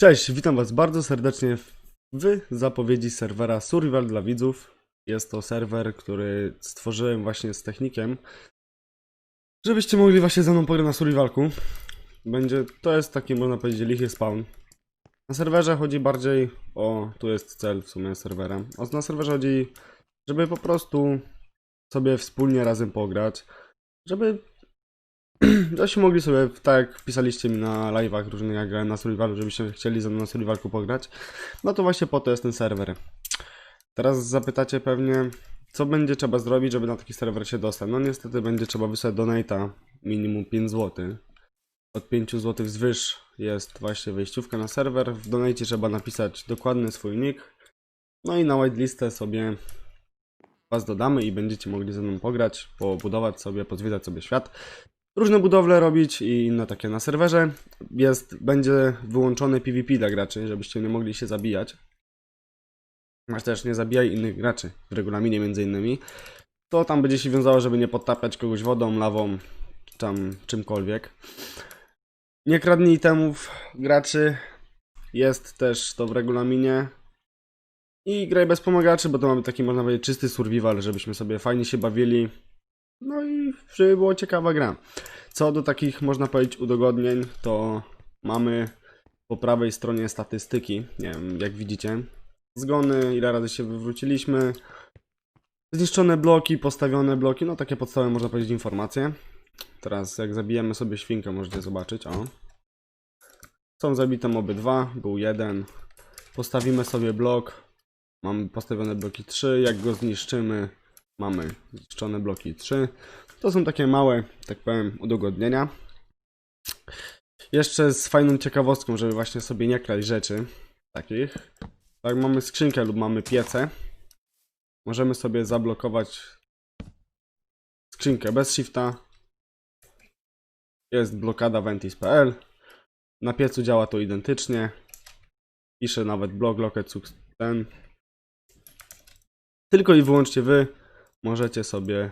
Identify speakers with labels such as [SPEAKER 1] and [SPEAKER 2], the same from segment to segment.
[SPEAKER 1] Cześć, witam Was bardzo serdecznie w zapowiedzi serwera Survival dla widzów. Jest to serwer, który stworzyłem właśnie z technikiem, żebyście mogli właśnie ze mną pograć na survivalku. Będzie, to jest taki, można powiedzieć, lichy spawn. Na serwerze chodzi bardziej o, tu jest cel w sumie serwera, a na serwerze chodzi, żeby po prostu sobie wspólnie razem pograć, żeby Żebyście mogli sobie, tak pisaliście mi na live'ach różnych, jak grałem na survivalu, żebyście chcieli ze mną na survivalku pograć, no to właśnie po to jest ten serwer. Teraz zapytacie pewnie, co będzie trzeba zrobić, żeby na taki serwer się dostać. No niestety będzie trzeba wysłać donata minimum 5 zł. Od 5 zł wzwyż jest właśnie wejściówka na serwer. W donacie trzeba napisać dokładny swój nick. No i na whitelistę sobie was dodamy i będziecie mogli ze mną pograć, pobudować sobie, pozwiedzać sobie świat różne budowle robić i inne takie na serwerze. Jest, będzie wyłączony PvP dla graczy, żebyście nie mogli się zabijać. Masz też nie zabijaj innych graczy w regulaminie między innymi. To tam będzie się wiązało, żeby nie podtapiać kogoś wodą, lawą, tam czymkolwiek. Nie kradnij itemów graczy. Jest też to w regulaminie. I graj bez pomagaczy, bo to mamy taki, można powiedzieć, czysty survival, żebyśmy sobie fajnie się bawili. No i żeby była ciekawa gra. Co do takich, można powiedzieć, udogodnień, to mamy po prawej stronie statystyki. Nie wiem, jak widzicie. Zgony, ile razy się wywróciliśmy. Zniszczone bloki, postawione bloki, no takie podstawowe, można powiedzieć, informacje. Teraz jak zabijemy sobie świnkę, możecie zobaczyć, o. Są zabite moby 2, był jeden. Postawimy sobie blok. Mamy postawione bloki 3, jak go zniszczymy, mamy zniszczone bloki 3. To są takie małe, tak powiem, udogodnienia. Jeszcze z fajną ciekawostką, żeby właśnie sobie nie kraść rzeczy takich. Tak, mamy skrzynkę lub mamy piece. Możemy sobie zablokować skrzynkę bez shifta. Jest blokada ventis.pl. Na piecu działa to identycznie. Piszę nawet blog locket ten. Tylko i wyłącznie wy możecie sobie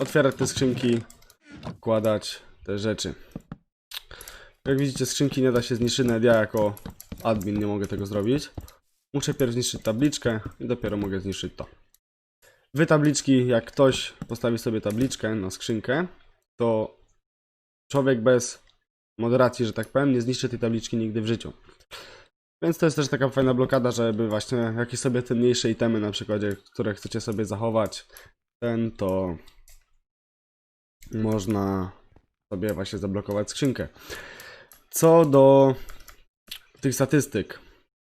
[SPEAKER 1] otwierać te skrzynki, wkładać te rzeczy. Jak widzicie, skrzynki nie da się zniszczyć, nawet ja jako admin nie mogę tego zrobić. Muszę pierw zniszczyć tabliczkę i dopiero mogę zniszczyć to. Wy tabliczki, jak ktoś postawi sobie tabliczkę na skrzynkę, to człowiek bez moderacji, że tak powiem, nie zniszczy tej tabliczki nigdy w życiu. Więc to jest też taka fajna blokada, żeby właśnie jakieś sobie te mniejsze itemy na przykładzie, które chcecie sobie zachować, ten to można sobie właśnie zablokować skrzynkę. Co do tych statystyk.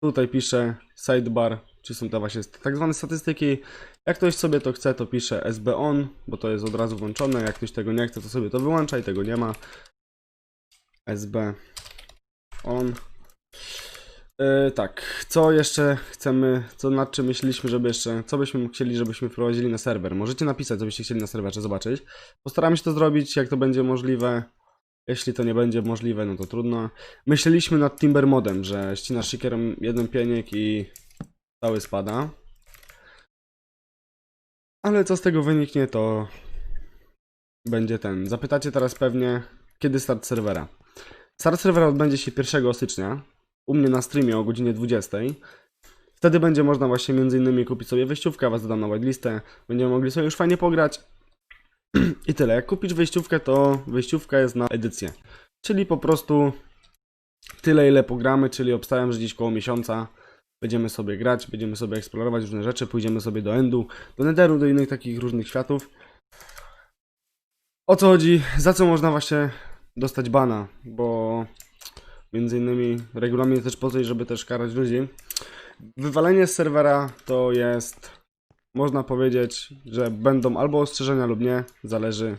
[SPEAKER 1] Tutaj piszę sidebar, czy są to właśnie tak zwane statystyki. Jak ktoś sobie to chce, to pisze SB on, bo to jest od razu włączone. Jak ktoś tego nie chce, to sobie to wyłącza i tego nie ma. SB on. Yy, tak, co jeszcze chcemy, co nad czym myśleliśmy, żeby jeszcze, co byśmy chcieli, żebyśmy wprowadzili na serwer? Możecie napisać, co byście chcieli na serwerze zobaczyć. Postaramy się to zrobić, jak to będzie możliwe. Jeśli to nie będzie możliwe, no to trudno. Myśleliśmy nad Timber modem, że ścinasz siekierą jeden pieniek i cały spada. Ale co z tego wyniknie, to będzie ten. Zapytacie teraz pewnie, kiedy start serwera. Start serwera odbędzie się 1 stycznia, u mnie na streamie o godzinie 20. Wtedy będzie można właśnie między innymi kupić sobie wejściówkę, was dodam na whitelistę, będziemy mogli sobie już fajnie pograć. I tyle. Jak kupić wejściówkę, to wejściówka jest na edycję. Czyli po prostu tyle, ile pogramy, czyli obstawiam, że gdzieś koło miesiąca będziemy sobie grać, będziemy sobie eksplorować różne rzeczy, pójdziemy sobie do Endu, do Netheru, do innych takich różnych światów. O co chodzi? Za co można właśnie dostać bana? Bo Między innymi regulamin też po to, żeby też karać ludzi. Wywalenie z serwera to jest, można powiedzieć, że będą albo ostrzeżenia lub nie, zależy.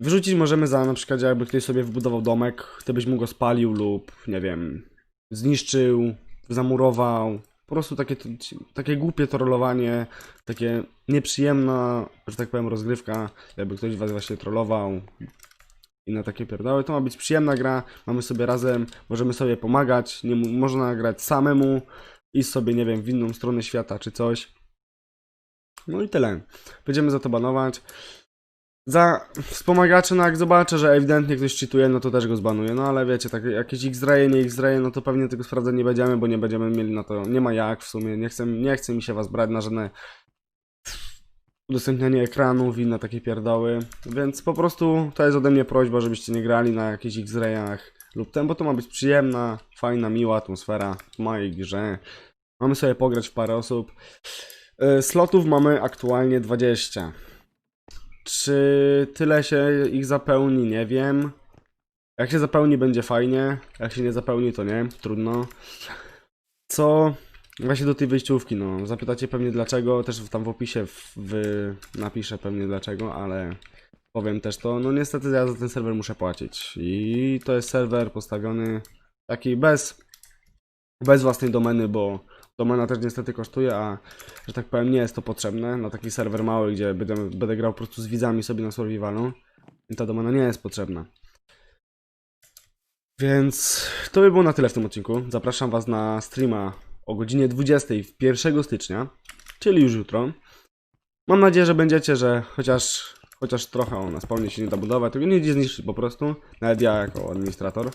[SPEAKER 1] Wyrzucić możemy za na przykład jakby ktoś sobie wybudował domek, to byś mu go spalił lub nie wiem, zniszczył, zamurował. Po prostu takie, takie głupie trollowanie, takie nieprzyjemna, że tak powiem, rozgrywka, jakby ktoś was właśnie trollował, i na takie pierdoły. To ma być przyjemna gra, mamy sobie razem, możemy sobie pomagać, nie można grać samemu, iść sobie, nie wiem, w inną stronę świata czy coś. No i tyle. Będziemy za to banować. Za wspomagacze, no jak zobaczę, że ewidentnie ktoś cheatuje, no to też go zbanuję. No ale wiecie, tak jakieś X-raye, nie X-raye, no to pewnie tego sprawdzać nie będziemy, bo nie będziemy mieli na to, nie ma jak w sumie. Nie chcę, nie chcę mi się was brać na żadne udostępnianie ekranów i na takie pierdoły. Więc po prostu to jest ode mnie prośba, żebyście nie grali na jakichś X-rayach lub ten, bo to ma być przyjemna, fajna, miła atmosfera w mojej grze. Mamy sobie pograć w parę osób. Y, Slotów mamy aktualnie 20. Czy tyle się ich zapełni? Nie wiem. Jak się zapełni, będzie fajnie. Jak się nie zapełni, to nie. Trudno. Co właśnie do tej wyjściówki, no. Zapytacie pewnie dlaczego. Też tam w opisie w, w, napiszę pewnie dlaczego, ale powiem też to. No niestety ja za ten serwer muszę płacić. I to jest serwer postawiony taki bez, bez własnej domeny, bo domena też niestety kosztuje, a że tak powiem nie jest to potrzebne na taki serwer mały, gdzie będę, będę grał po prostu z widzami sobie na survivalu. I ta domena nie jest potrzebna. Więc to by było na tyle w tym odcinku. Zapraszam Was na streama o godzinie 20 w 1 stycznia, czyli już jutro. Mam nadzieję, że będziecie, że chociaż, chociaż trochę o nas pełnie się nie da budować, tego nie idzie zniszczyć po prostu, nawet ja jako administrator.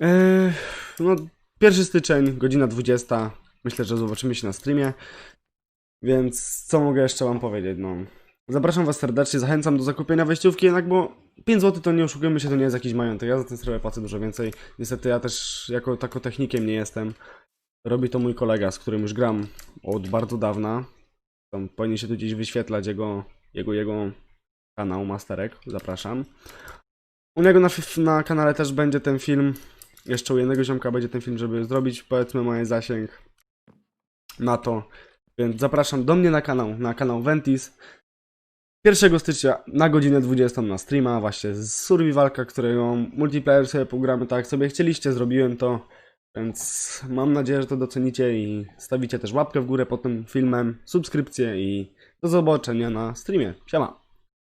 [SPEAKER 1] Eee, no, 1 styczeń, godzina 20. Myślę, że zobaczymy się na streamie. Więc co mogę jeszcze Wam powiedzieć? No, zapraszam Was serdecznie, zachęcam do zakupienia wejściówki, jednak bo 5 zł to nie oszukujmy się, to nie jest jakiś majątek. Ja za ten serwer płacę dużo więcej. Niestety ja też jako tako technikiem nie jestem. Robi to mój kolega, z którym już gram od bardzo dawna. Tam powinien się tu gdzieś wyświetlać jego, jego, jego kanał Masterek. Zapraszam. U niego na, na kanale też będzie ten film. Jeszcze u jednego ziomka będzie ten film, żeby zrobić powiedzmy moje zasięg na to. Więc zapraszam do mnie na kanał, na kanał Ventis. 1 stycznia na godzinę 20 na streama, właśnie z Survivalka, którego multiplayer sobie pogramy tak sobie chcieliście, zrobiłem to. Więc mam nadzieję, że to docenicie i stawicie też łapkę w górę pod tym filmem, subskrypcję i do zobaczenia na streamie. Siema!